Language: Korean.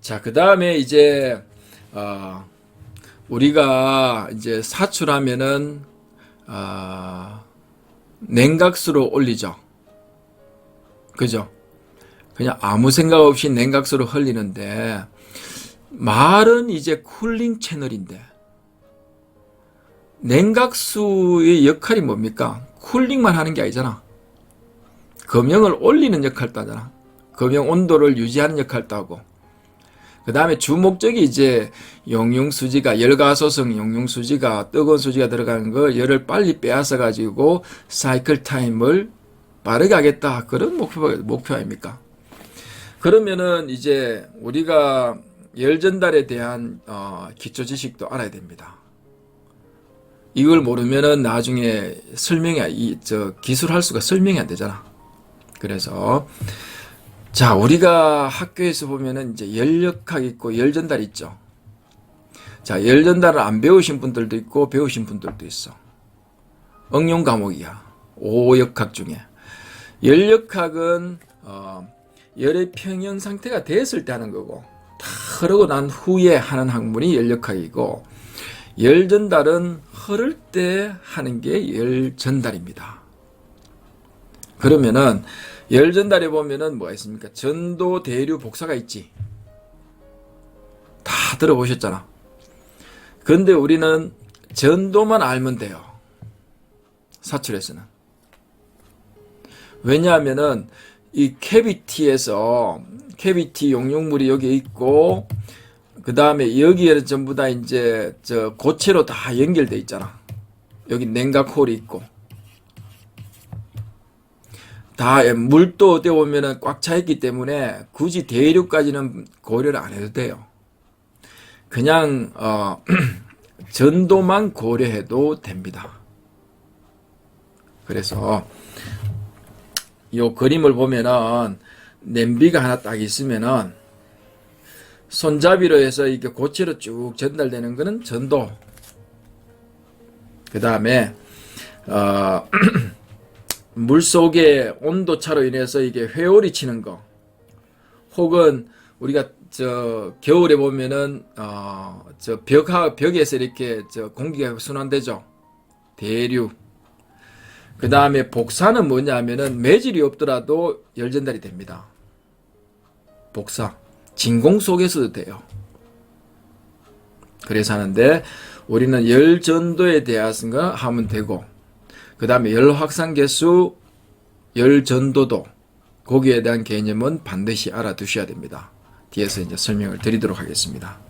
자, 그 다음에 이제, 어, 우리가 이제 사출하면은, 어, 냉각수로 올리죠. 그죠? 그냥 아무 생각 없이 냉각수로 흘리는데, 말은 이제 쿨링 채널인데, 냉각수의 역할이 뭡니까? 쿨링만 하는 게 아니잖아. 금형을 올리는 역할도 하잖아. 금형 온도를 유지하는 역할도 하고. 그 다음에 주 목적이 이제 용융수지가 열가소성 용융수지가 뜨거운 수지가 들어가는 걸 열을 빨리 빼앗아 가지고 사이클 타임을 빠르게 하겠다 그런 목표 목표 아닙니까? 그러면은 이제 우리가 열 전달에 대한 어, 기초 지식도 알아야 됩니다. 이걸 모르면은 나중에 설명이 이저 기술할 수가 설명이 안 되잖아. 그래서 자, 우리가 학교에서 보면은 이제 열역학 있고 열전달 있죠. 자, 열전달을 안 배우신 분들도 있고 배우신 분들도 있어. 응용 과목이야. 오역학 중에. 열역학은 어, 열의 평형 상태가 됐을 때 하는 거고 다 흐르고 난 후에 하는 학문이 열역학이고 열전달은 흐를 때 하는 게 열전달입니다. 그러면은 열 전달에 보면은 뭐가 있습니까? 전도, 대류, 복사가 있지. 다 들어보셨잖아. 근데 우리는 전도만 알면 돼요. 사출에서는. 왜냐하면은 이 캐비티에서 캐비티 용융물이 여기 있고 그 다음에 여기에는 전부 다 이제 저 고체로 다 연결돼 있잖아. 여기 냉각홀이 있고 다 물도 어떻게 보면은 꽉 차 있기 때문에 굳이 대류까지는 고려를 안 해도 돼요. 그냥 어, 전도만 고려해도 됩니다. 그래서 요 그림을 보면은 냄비가 하나 딱 있으면은 손잡이로 해서 이게 고체로 쭉 전달되는 거는 전도. 그 다음에 어, 물 속의 온도 차로 인해서 이게 회오리 치는 거, 혹은 우리가 저 겨울에 보면은 어저 벽하 벽에서 이렇게 저 공기가 순환되죠. 대류. 그 다음에 복사는 뭐냐면은 매질이 없더라도 열 전달이 됩니다. 복사. 진공 속에서도 돼요. 그래서 하는데 우리는 열 전도에 대해서 하면 되고 그 다음에 열 확산 개수, 열 전도도 거기에 대한 개념은 반드시 알아두셔야 됩니다. 뒤에서 이제 설명을 드리도록 하겠습니다.